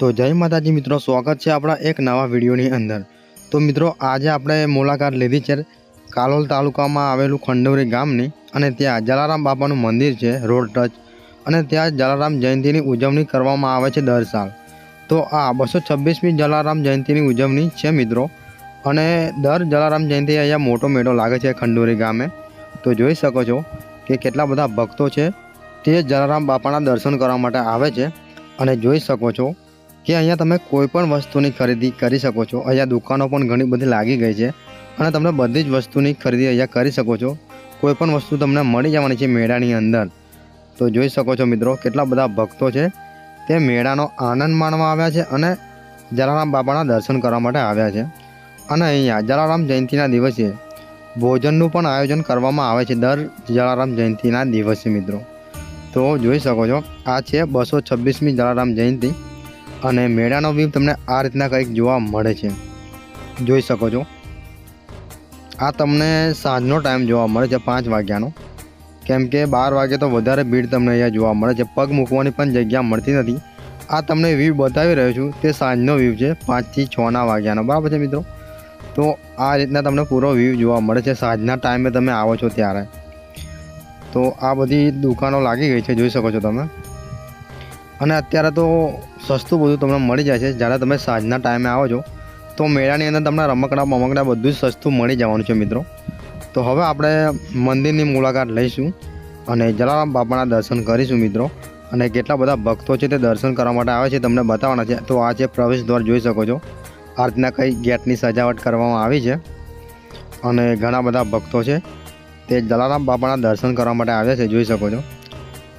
તો જય માતાજી મિત્રો, સ્વાગત છે આપણા એક નવા વિડીયોની અંદર. તો મિત્રો, આજે આપણે મુલાકાત લીધી છે કાલોલ તાલુકામાં આવેલું ખંડોરી ગામની અને ત્યાં જલારામ બાપાનું મંદિર છે, રોડ ટચ. અને ત્યાં જલારામ જયંતિની ઉજવણી કરવામાં આવે છે દર સાલ. તો આ બસો છવ્વીસમી જલારામ જયંતિની ઉજવણી છે મિત્રો. અને દર જલારામ જયંતિ અહીંયા મોટો મેળો લાગે છે ખંડોરી ગામે. તો જોઈ શકો છો કે કેટલા બધા ભક્તો છે તે જલારામ બાપાના દર્શન કરવા માટે આવે છે. અને જોઈ શકો છો કે અહીંયા તમે કોઈ પણ વસ્તુની ખરીદી કરી શકો છો. અહીંયા દુકાનો પણ ઘણી બધી લાગી ગઈ છે અને તમને બધી જ વસ્તુની ખરીદી અહીંયા કરી શકો છો. કોઈ પણ વસ્તુ તમને મળી જવાની છે મેળાની અંદર. તો જોઈ શકો છો મિત્રો કેટલા બધા ભક્તો છે તે મેળાનો આનંદ માણવા આવ્યા છે અને જલારામ બાપાના દર્શન કરવા માટે આવ્યા છે. અને અહીંયા જલારામ જયંતિના દિવસે ભોજનનું પણ આયોજન કરવામાં આવે છે દર જલારામ જયંતિના દિવસે મિત્રો. તો જોઈ શકો છો આ છે બસો છવ્વીસમી જલારામ જયંતિ. અને મેળાનો વ્યૂ તમને આ રીતના કંઈક જોવા મળે છે. જોઈ શકો છો. આ તમને સાંજનો ટાઈમ જોવા મળે છે પાંચ વાગ્યાનો. કેમ કે બાર વાગે તો વધારે ભીડ તમને અહીંયા જોવા મળે છે. પગ મૂકવાની પણ જગ્યા મળતી નથી. આ તમને વ્યૂ બતાવી રહ્યો છું. તે સાંજનો વ્યૂ છે, પાંચથી છના વાગ્યાનો. બરાબર છે મિત્રો? તો આ રીતના તમને પૂરો વ્યૂ જોવા મળે છે. સાંજના ટાઈમે તમે આવો છો ત્યારે. તો આ બધી દુકાનો લાગી ગઈ છે, જોઈ શકો છો તમે. અને અત્યારે તો સસ્તું બધું તમને મળી જાય છે. જ્યારે તમે સાંજના ટાઈમે આવો છો, તો મેળાની અંદર તમને રમકડા, બમકડા બધું જ સસ્તું મળી જવાનું છે મિત્રો. તો હવે આપણે મંદિરની મુલાકાત લઈશું અને જલારામ બાપાના દર્શન કરીશું મિત્રો. અને કેટલા બધા ભક્તો છે તે દર્શન કરવા માટે આવે છે તમને બતાવવાના છે. તો આ છે પ્રવેશ દ્વાર જોઈ શકો છો. આ રીતના કંઈ ગેટની સજાવટ કરવામાં આવી છે. અને ઘણા બધા ભક્તો છે તે જલારામ બાપાના દર્શન કરવા માટે આવ્યા છે, જોઈ શકો છો.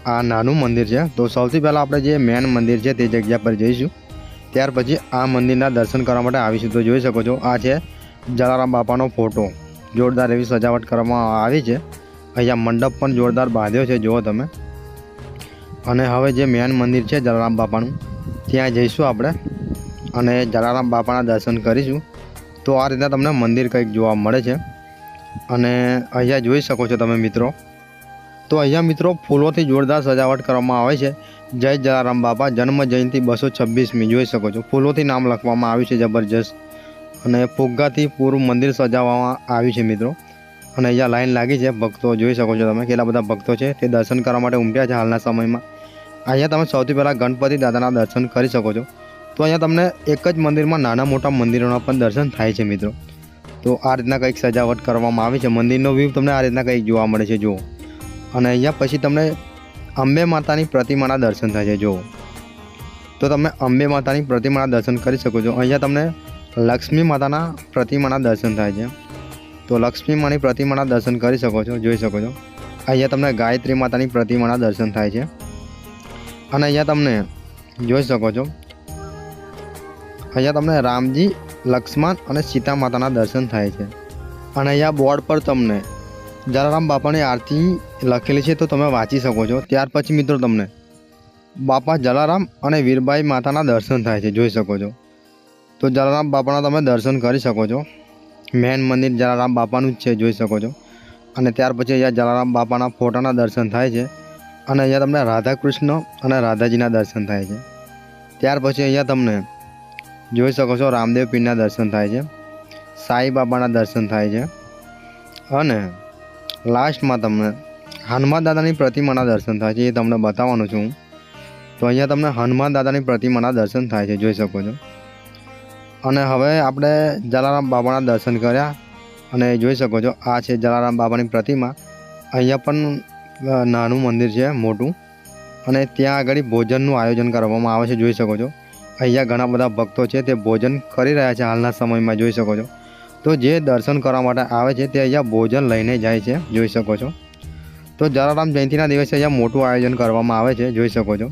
આ નાનું મંદિર છે. તો સૌથી પહેલાં આપણે જે મેન મંદિર છે તે જગ્યા પર જઈશું. ત્યાર પછી આ મંદિરના દર્શન કરવા માટે આવીશું. તો જોઈ શકો છો, આ છે જલારામ બાપાનો ફોટો જોરદાર એવી સજાવટ કરવામાં આવી છે. અહીંયા મંડપ પણ જોરદાર બાંધ્યો છે, જુઓ તમે. અને હવે જે મેન મંદિર છે જલારામ બાપાનું, ત્યાં જઈશું આપણે અને જલારામ બાપાના દર્શન કરીશું. તો આ રીતના તમને મંદિર કંઈક જોવા મળે છે. અને અહીંયા જોઈ શકો છો તમે મિત્રો તો અહીંયા મિત્રો ફૂલોથી જોરદાર સજાવટ કરવામાં આવે છે. જય જલારામ બાપા જન્મ જયંતિ બસો છવ્વીસમી જોઈ શકો છો. ફૂલોથી નામ લખવામાં આવ્યું છે જબરજસ્ત. અને ફુગ્ગાથી પૂરું મંદિર સજાવવામાં આવ્યું છે મિત્રો. અને અહીંયા લાઈન લાગી છે, ભક્તો જોઈ શકો છો તમે કેટલા બધા ભક્તો છે. તે દર્શન કરવા માટે ઉમટ્યા છે હાલના સમયમાં. અહીંયા તમે સૌથી પહેલાં ગણપતિ દાદાના દર્શન કરી શકો છો. તો અહીંયા તમને એક જ મંદિરમાં નાના મોટા મંદિરોના પણ દર્શન થાય છે મિત્રો. તો આ રીતના કંઈક સજાવટ કરવામાં આવી છે. મંદિરનો વ્યૂ તમને આ રીતના કંઈક જોવા મળે છે, જુઓ. અને અહીંયા પછી તમને અંબે માતાની પ્રતિમાના દર્શન થાય છે, જુઓ. તો તમે અંબે માતાની પ્રતિમાના દર્શન કરી શકો છો. અહીંયા તમને લક્ષ્મી માતાના પ્રતિમાના દર્શન થાય છે. તો લક્ષ્મી માની પ્રતિમાના દર્શન કરી શકો છો, જોઈ શકો છો. અહીંયા તમને ગાયત્રી માતાની પ્રતિમાના દર્શન થાય છે. અને અહીંયા તમને જોઈ શકો છો. અહીંયા તમને રામજી, લક્ષ્મણ અને સીતા માતાના દર્શન થાય છે. અને અહીંયા બોર્ડ પર તમને જલારામ બાપાની આરતી લખેલી છે તો તમે વાંચી શકો છો. ત્યાર પછી મિત્રો તમને બાપા જલારામ અને વીરબાઈ માતાના દર્શન થાય છે, જોઈ શકો છો. તો જલારામ બાપાના તમે દર્શન કરી શકો છો. મેન મંદિર જલારામ બાપાનું જ છે, જોઈ શકો છો. અને ત્યાર પછી અહીંયા જલારામ બાપાના ફોટાના દર્શન થાય છે અને અહીંયા તમને રાધા કૃષ્ણ અને રાધાજીના દર્શન થાય છે. ત્યાર પછી અહીંયા તમને જોઈ શકો છો રામદેવ પીરના દર્શન થાય છે, સાંઈ બાબાના દર્શન થાય છે અને લાસ્ટમાં તમને હનુમાન દાદાની પ્રતિમાના દર્શન થાય છે એ તમને બતાવવાનું છું. તો અહીંયા તમને હનુમાન દાદાની પ્રતિમાના દર્શન થાય છે, જોઈ શકો છો. અને હવે આપણે જલારામ બાબાના દર્શન કર્યા અને જોઈ શકો છો, આ છે જલારામ બાબાની પ્રતિમા. અહીંયા પણ નાનું મંદિર છે, મોટું. અને ત્યાં આગળ ભોજનનું આયોજન કરવામાં આવે છે, જોઈ શકો છો. અહીંયા ઘણા બધા ભક્તો છે, તે ભોજન કરી રહ્યા છે હાલના સમયમાં, જોઈ શકો છો. તો જે દર્શન કરવા માટે આવે છે તે અહીંયા ભોજન લઈને જાય છે, જોઈ શકો છો. તો જલારામ જયંતિના દિવસે અહીંયા મોટું આયોજન કરવામાં આવે છે, જોઈ શકો છો.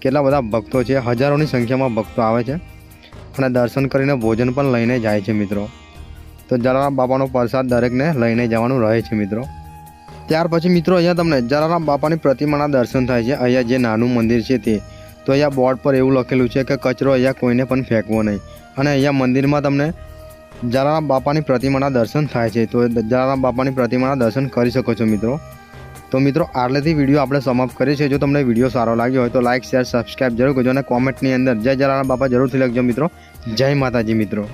કેટલા બધા ભક્તો છે, હજારોની સંખ્યામાં ભક્તો આવે છે. અને દર્શન કરીને ભોજન પણ લઈને જાય છે મિત્રો. તો જલારામ બાપાનો પ્રસાદ દરેકને લઈને જવાનું રહે છે મિત્રો. ત્યાર પછી મિત્રો અહીંયા તમને જલારામ બાપાની પ્રતિમાના દર્શન થાય છે, અહીંયા જે નાનું મંદિર છે તે. તો અહીંયા બોર્ડ પર એવું લખેલું છે કે કચરો અહીંયા કોઈને પણ ફેંકવો નહીં. અને અહીંયા મંદિરમાં તમને જલારામ બાપાની પ્રતિમાના દર્શન થાય છે, તો જલારામ બાપાની પ્રતિમાના દર્શન કરી શકો છો મિત્રો. તો મિત્રો, આટલેથી વીડિયો આપણે સમાપ્ત કરીએ છીએ. જો તમને વીડિયો સારો લાગ્યો હોય તો લાઇક શેર સબસ્ક્રાઈબ જરૂર કરજો અને કોમેન્ટની અંદર જય જલારામ બાપા જરૂરથી લખજો મિત્રો. જય માતાજી મિત્રો.